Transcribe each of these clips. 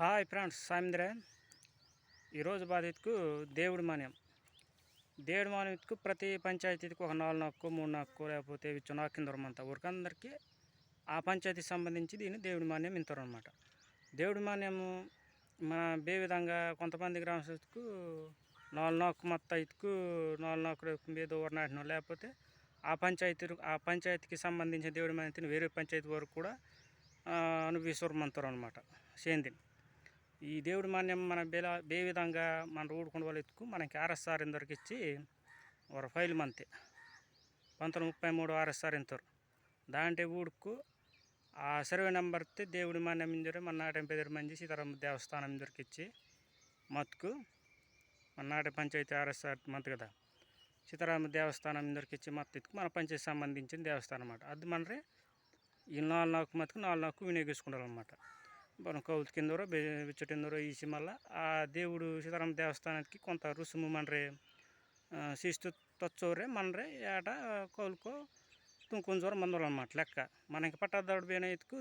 Hi friends సాయంత్రే ఈరోజు బాధితుకు దేవుడి మాన్యం. దేవుడి మాన్యంకు ప్రతి పంచాయతీకి ఒక నాలుగు నాకు మూడు నక్కు లేకపోతే ఇచ్చు నాకు కింద అంతా ఊరికందరికీ ఆ పంచాయతీకి సంబంధించి దీన్ని దేవుడి మాన్యం ఇంతరు అనమాట దేవుడి మాన్యము మన బే విధంగా కొంతమంది గ్రామస్తులకు నాలుగు నాకు మొత్తం ఇతుకు నాలుగు నాకు ఏదో నాటిన లేకపోతే ఆ పంచాయతీ ఆ పంచాయతీకి సంబంధించిన దేవుడి మాన్యతని వేరే పంచాయతీ వరకు కూడా అనుభవిస్తారు అనమాట సేందిని ఈ దేవుడి మాన్యం మన బేలా బే విధంగా మన ఊడుకుండా వాళ్ళు ఎత్తుకు మనకి ఆర్ఎస్ఆర్ ఇందరికి ఇచ్చి ఒక ఫైల్ మంతే. పంతొమ్మిది ముప్పై మూడు ఆర్ఎస్ఆర్ ఇంతరు. దాంట్లో ఊడుకు ఆ సర్వే నెంబర్ దేవుడి మాన్యం ఇందరు మన నాటి పెదరి మంది సీతారామ దేవస్థానం ఇందరికి ఇచ్చి మత్తుకు మన నాటి పంచాయతీ ఆర్ఎస్ఆర్ మంత్ కదా. సీతారామ దేవస్థానం ఇందరికి ఇచ్చి మత్తు ఎత్తుకు మన పంచాయతీ సంబంధించిన దేవస్థానం అన్నమాట. అది మనరే ఈ నాలుగు నాకు మత్తుకు నాలుగు వినియోగించుకుంటారు అనమాట మనం కౌలు కిందరో బిచ్చటిందరో ఈసి మళ్ళీ ఆ దేవుడు సీతారామ దేవస్థానానికి కొంత రుసుము మనరే శిస్తు తచ్చోరే మనరే ఏట కౌలుకో తుంకొంచోర మందులు అనమాట లెక్క మనకి పట్టదారుడు పోయిన ఎత్తుకు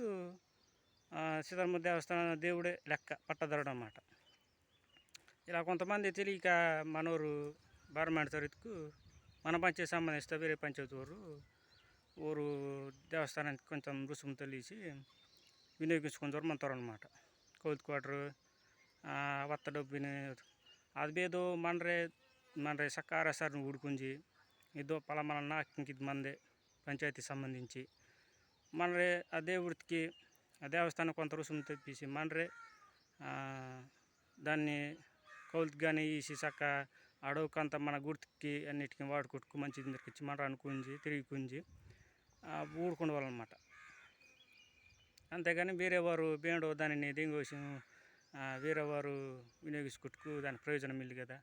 సీతారామ దేవస్థానం దేవుడే లెక్క పట్టదారుడు అనమాట ఇలా కొంతమంది తెలియక మనోరు బారమాడతారు ఎత్తుకు మన పంచాయతీ సంబంధిస్తే వేరే పంచాయతీ ఊరు ఊరు దేవస్థానానికి కొంచెం రుసుము తెలిసి వినియోగించుకొని దొరమంటారు అనమాట కౌత్ క్వార్టరు వత్త డబ్బుని అది ಬೇದು ಮನ್ರೆ ಮನ್ರೆ సకార సార్ ఉడుకుంజి ఇదో పలమల నాకు ఇది మందే పంచాయతీ సంబంధించి మనరే ఆ దేవుడికి ఆ దేవస్థానం కొంత రుసుము తెప్పించి మనరే దాన్ని కౌలుకి కానీ ఈసి చక్క అడవుకంత మన గుర్తుకి అన్నిటికీ వాడుకొట్టుకు మంచి ఇచ్చి మన అనుకుంజి తిరిగి కుంజి ఊడుకుండే వాళ్ళనమాట అంతేగాని వేరేవారు బేండు దానిని వేరే వేరేవారు వినియోగించుకుంటూ దానికి ప్రయోజనం ఇల్లు కదా.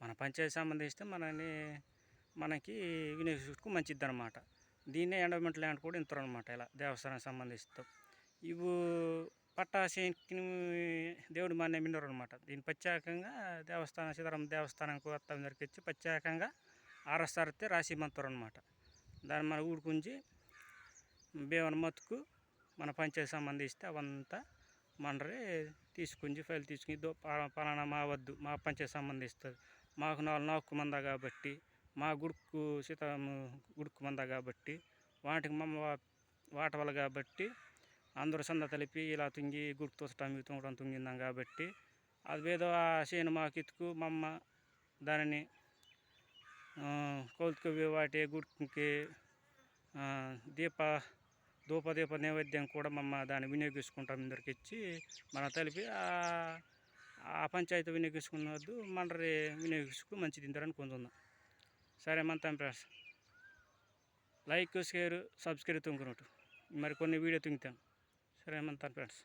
మన పంచాయతీ సంబంధిస్తే మనని మనకి వినియోగించుకు మంచిది అనమాట దీన్నే ఎండమెంట్ ల్యాండ్ కూడా ఇంతరు అనమాట ఇలా దేవస్థానానికి సంబంధిస్తూ. ఇవి పట్టాశేకి దేవుడు మాన్యం మిన్నరు అనమాట దీని ప్రత్యేకంగా దేవస్థానం సీతారామ దేవస్థానానికి వస్తాం దొరికిచ్చి ప్రత్యేకంగా ఆర్ఎస్ఆర్తే రాసి మంతారు అనమాట దాన్ని మన ఊడుకుంచి బేవన మత్తుకు మన పంచాయతీ సంబంధిస్తే అవంతా మనరే తీసుకుని ఫైల్ తీసుకుని పలానా మా వద్దు మా పంచాయతీ సంబంధిస్తుంది మాకు నాలుగు నాలుగు మంద కాబట్టి మా గుడుకు సీతారామ గుడుకు మంద కాబట్టి వాటికి మమ్మ వాట వల్ల కాబట్టి అందరూ సంద తలిపి ఇలా తుంగి గుడుకు తోసటం తుంగడం తుంగిందాం కాబట్టి అది ఏదో ఆ చేను మాకు ఇతుకు మమ్మ దానిని కౌలుకు వాటి గుడికి దీప ధూపదీప నైవేద్యం కూడా మమ్మ దాన్ని వినియోగించుకుంటాం ఇందరికి ఇచ్చి మన తెలిపి ఆ పంచాయతీ వినియోగించుకున్నద్దు మనరి వినియోగించుకు మంచిది ఇందరని కొందుందాం సరే మన ఫ్రెండ్స్ లైక్ షేర్ సబ్స్క్రైబ్ తుంకున్నట్టు మరి కొన్ని వీడియో తుంగుతాను సరే మన ఫ్రెండ్స్.